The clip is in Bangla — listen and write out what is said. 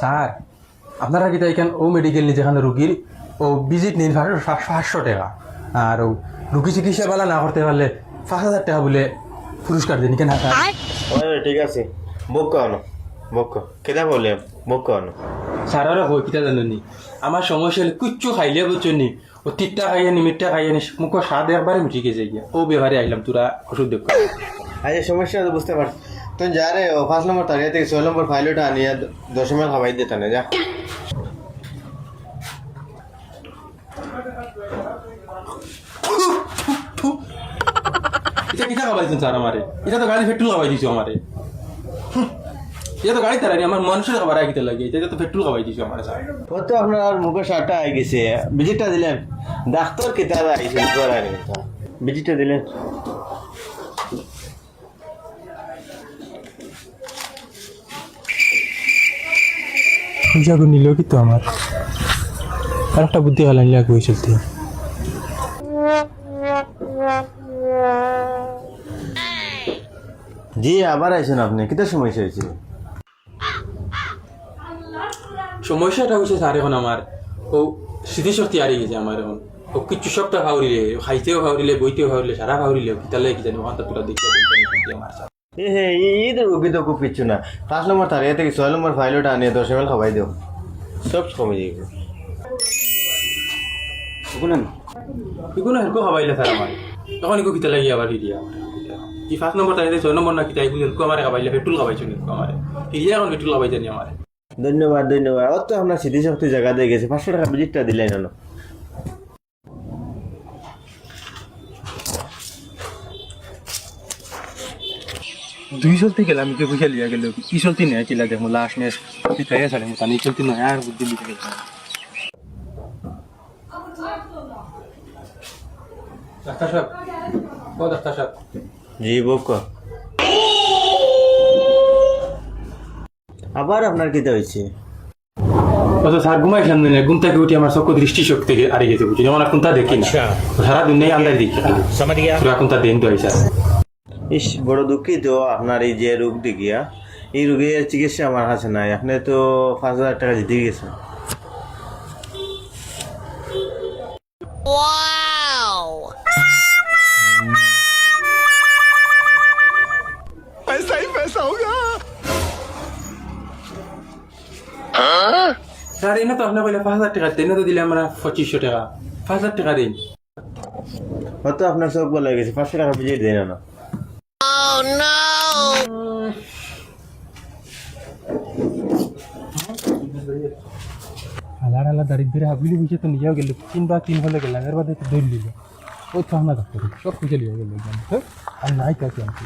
স্যার আপনারা কিতা এখান ও মেডিকেল নিয়ে যেখানে রুগীর ও ভিজিট নিন পাঁচশো টাকা। আর ও রুগী চিকিৎসা বেলা না করতে পারলে পাঁচ হাজার টাকা বলে পুরস্কার দিন কেন স্যার? ঠিক আছে। বুক করানো বুক কেটা বলে বুক করানো। স্যার ওরা কই কিতা জানেনি আমার সমস্যা হলে কুচ্ছু খাইলে বুঝছেন নি? ও তিনটা খাইয়ে নি মিটটা খাইয়ে নি মুখ স্বাদ একবারে মিটি গেছে গিয়া। ও ব্যবহারে আইলাম তোরা ওষুধ দেখ। আচ্ছা সমস্যা তো বুঝতে পারছি। তুই যা রে ও পাঁচ নম্বর তারিখ থেকে ছয় নম্বর ফাইলটা আনিয়া দশমের খাবাই দিতে না যা। এটা কিতা খাবাই দিচ্ছেন স্যার আমারে? এটা তো গাড়ি পেট্রোল খাবাই দিছো আমারে। এটা তো গাড়ি তারানি আমার মানুষের খাবার আগে লাগে এটা তো পেট্রোল খাবাই দিছো আমার স্যার। ও তো আপনার মুখে সারটা আই গেছে। ভিজিটটা দিলেন। ডাক্তার কিতাব আইছে করার ভিজিটটা দিলেন। পয়সা করে নিল কিন্তু আমার আর একটা বুদ্ধি হালানি লাগবে ওই চলতে। জি আবার আইছেন আপনি। কিতা সমস্যা হয়েছে? সমস্যাটা হচ্ছে স্যার এখন আমার। ও স্মৃতিশক্তি হারিয়ে গেছে আমার এখন। ও কিচ্ছু সবটা ভাউরিলে খাইতেও ভাউরিলে বইতেও ভাউরিলে সারা ভাউরিলে কিতালে কি জানি ওখানটা তোরা দিন আমার তো খুব কিচ্ছু না। পাঁচ নম্বর তারিখ থেকে ছয় নম্বর ফাইলটা আনিয়ে দশ এম খাবাই দিও। সব কমে যাবে শুনুন এগুলো হেলকো খাবাইলে স্যার আমার? তখন এগুলো কিতা লাগি আবার হিরিয়া আমার কি নম্বর তাই ছয় নম্বর না কিতা এগুলো হেলকো আমার খাবাইলে পেট্রোল খাবাইছো নিকো আমার? হিরিয়া এখন পেট্রোল খাবাই জানি আমার? ধন্যবাদ ধন্যবাদ। অত আপনার স্মৃতিশক্তি জায়গা দিয়ে গেছে পাঁচশো টাকা ভিজিটটা দিলেন না। দুই চলতে গেলাম কে পয়সা লিয়া গেল? ই চলতি নয় কিলা দেখো লাস্ট ম্যাচ পিঠাই আছে মো তানি চলতি নয় আর বুদ্ধি লিখে গেছে। ডাক্তার সাহেব ও ডাক্তার সাহেব? জি বুক আবার আপনার কিতা হয়েছে? স্যার ঘুমাইছিলাম না ঘুম থেকে উঠে আমার চক্ষু হারিয়ে গেছে যেমন কোনটা দেখি না। সারা দুনিয়ায় আন্দাজ দেখি পুরা কোনটা দেন তো স্যার। ইস বড় দুঃখিত আপনার এই যে রোগ দেখিয়া এই রোগের চিকিৎসা আমার কাছে নাই আপনি তো পাঁচ হাজার টাকা জিতে গেছেন। স্যার এনে তো আপনার বলে পাঁচ হাজার টাকা তো দিলে আমরা পঁচিশশো টাকা পাঁচ হাজার টাকা দিন হয়তো আপনার চোখ বলে গেছে পাঁচশো টাকা ভিজিট দেন না হালার হালা দারিদ্রে হাবিলি বুঝে তো নিয়েও গেল। তিন বা তিন হলে গেল এর বাদে দৌড় দিল। ওই তো ডাক্তার সব খুঁজে লিয়ে গেল। আর নাই আমি